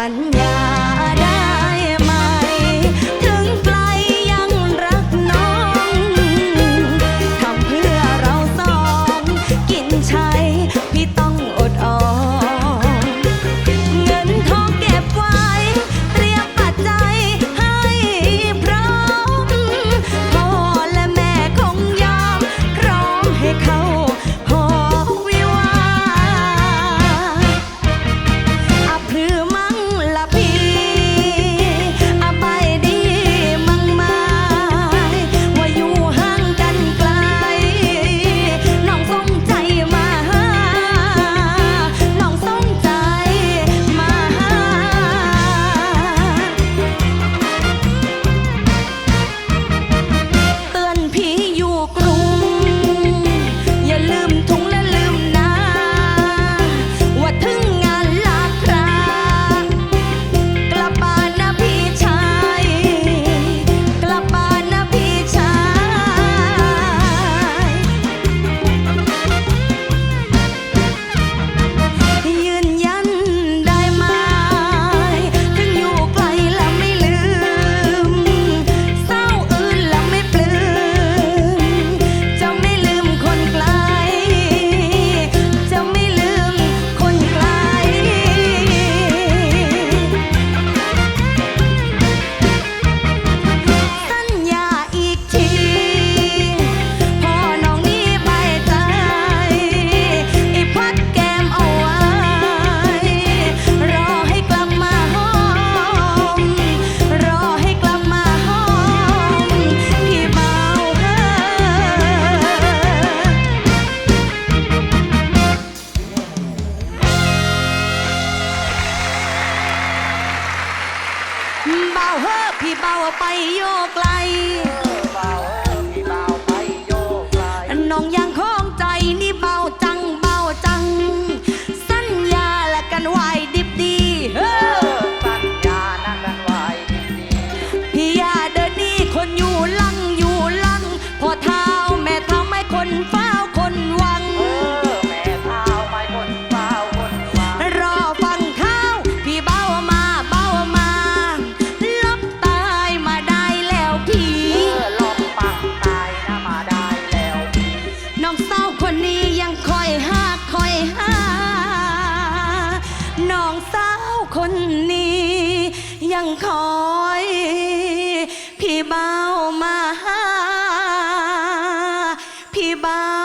สัญญา เบาเฮอพี่เบาไปโยไกล สาวคนนี้ ยังคอย พี่เบามาหาพี่เบา